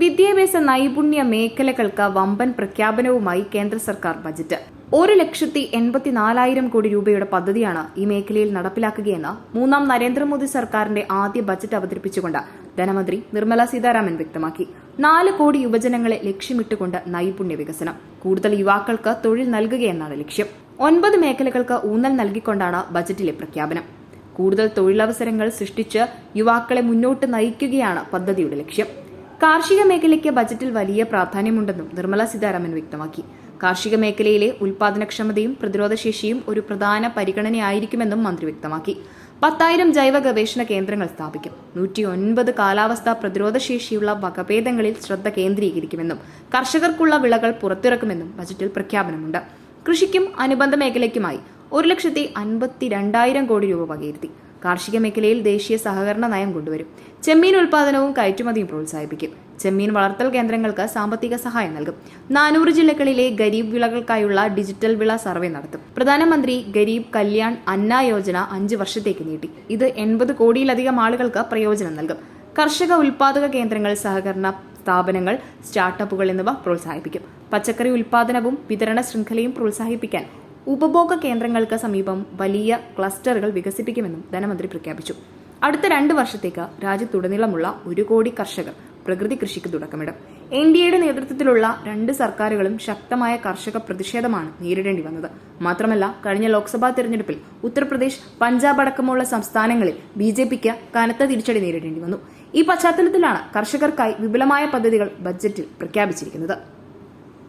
വിദ്യാഭ്യാസ നൈപുണ്യ മേഖലകൾക്ക് വമ്പൻ പ്രഖ്യാപനവുമായി കേന്ദ്ര സർക്കാർ ബജറ്റ്. ഒരു ലക്ഷത്തി എൺപത്തിനാലായിരം കോടി രൂപയുടെ പദ്ധതിയാണ് ഈ മേഖലയിൽ നടപ്പിലാക്കുകയെന്ന് മൂന്നാം നരേന്ദ്രമോദി സർക്കാരിന്റെ ആദ്യ ബജറ്റ് അവതരിപ്പിച്ചുകൊണ്ട് ധനമന്ത്രി നിർമ്മല സീതാരാമൻ വ്യക്തമാക്കി. നാല് കോടി യുവജനങ്ങളെ ലക്ഷ്യമിട്ടുകൊണ്ട് നൈപുണ്യ വികസനം. കൂടുതൽ യുവാക്കൾക്ക് തൊഴിൽ നൽകുകയെന്നാണ് ലക്ഷ്യം. ഒൻപത് മേഖലകൾക്ക് ഊന്നൽ നൽകിക്കൊണ്ടാണ് ബജറ്റിലെ പ്രഖ്യാപനം. കൂടുതൽ തൊഴിലവസരങ്ങൾ സൃഷ്ടിച്ച് യുവാക്കളെ മുന്നോട്ട് നയിക്കുകയാണ് പദ്ധതിയുടെ ലക്ഷ്യം. കാർഷിക മേഖലയ്ക്ക് ബജറ്റിൽ വലിയ പ്രാധാന്യമുണ്ടെന്നും നിർമ്മല സീതാരാമൻ വ്യക്തമാക്കി. കാർഷിക മേഖലയിലെ ഉൽപാദനക്ഷമതയും പ്രതിരോധശേഷിയും ഒരു പ്രധാന പരിഗണനയായിരിക്കുമെന്നും മന്ത്രി വ്യക്തമാക്കി. പത്തായിരം ജൈവ ഗവേഷണ കേന്ദ്രങ്ങൾ സ്ഥാപിക്കും. നൂറ്റി ഒൻപത് കാലാവസ്ഥാ പ്രതിരോധശേഷിയുള്ള വകഭേദങ്ങളിൽ ശ്രദ്ധ കേന്ദ്രീകരിക്കുമെന്നും കർഷകർക്കുള്ള വിളകൾ പുറത്തിറക്കുമെന്നും ബജറ്റിൽ പ്രഖ്യാപനമുണ്ട്. കൃഷിക്കും അനുബന്ധ മേഖലയ്ക്കുമായി ഒരു ലക്ഷത്തി അൻപത്തി രണ്ടായിരം കോടി രൂപ വകയിരുത്തി. കാർഷിക മേഖലയിൽ ദേശീയ സഹകരണ നയം കൊണ്ടുവരും. ചെമ്മീൻ ഉൽപാദനവും കയറ്റുമതിയും പ്രോത്സാഹിപ്പിക്കും. ചെമ്മീൻ വളർത്തൽ കേന്ദ്രങ്ങൾക്ക് സാമ്പത്തിക സഹായം നൽകും. നാനൂറ് ജില്ലകളിലെ ഗരീബ് വിളകൾക്കായുള്ള ഡിജിറ്റൽ വിള സർവേ നടത്തും. പ്രധാനമന്ത്രി ഗരീബ് കല്യാൺ അന്ന യോജന അഞ്ച് വർഷത്തേക്ക് നീട്ടി. ഇത് എൺപത് കോടിയിലധികം ആളുകൾക്ക് പ്രയോജനം നൽകും. കർഷക ഉൽപാദക കേന്ദ്രങ്ങൾ സഹകരണ സ്ഥാപനങ്ങൾ സ്റ്റാർട്ടപ്പുകൾ എന്നിവ പ്രോത്സാഹിപ്പിക്കും. പച്ചക്കറി ഉൽപാദനവും വിതരണ ശൃംഖലയും പ്രോത്സാഹിപ്പിക്കാൻ ഉപഭോഗ കേന്ദ്രങ്ങൾക്ക് സമീപം വലിയ ക്ലസ്റ്ററുകൾ വികസിപ്പിക്കുമെന്നും ധനമന്ത്രി പ്രഖ്യാപിച്ചു. അടുത്ത രണ്ട് വർഷത്തേക്ക് രാജ്യത്തുടനീളമുള്ള ഒരു കോടി കർഷകർ പ്രകൃതി കൃഷിക്ക് തുടക്കമിടും. എൻ ഡി എയുടെ നേതൃത്വത്തിലുള്ള രണ്ട് സർക്കാരുകളും ശക്തമായ കർഷക പ്രതിഷേധമാണ് നേരിടേണ്ടി വന്നത്. മാത്രമല്ല കഴിഞ്ഞ ലോക്സഭാ തെരഞ്ഞെടുപ്പിൽ ഉത്തർപ്രദേശ് പഞ്ചാബ് അടക്കമുള്ള സംസ്ഥാനങ്ങളിൽ ബി ജെ പിക്ക് കനത്ത തിരിച്ചടി നേരിടേണ്ടി വന്നു. ഈ പശ്ചാത്തലത്തിലാണ് കർഷകർക്കായി വിപുലമായ പദ്ധതികൾ ബജറ്റിൽ പ്രഖ്യാപിച്ചിരിക്കുന്നത്.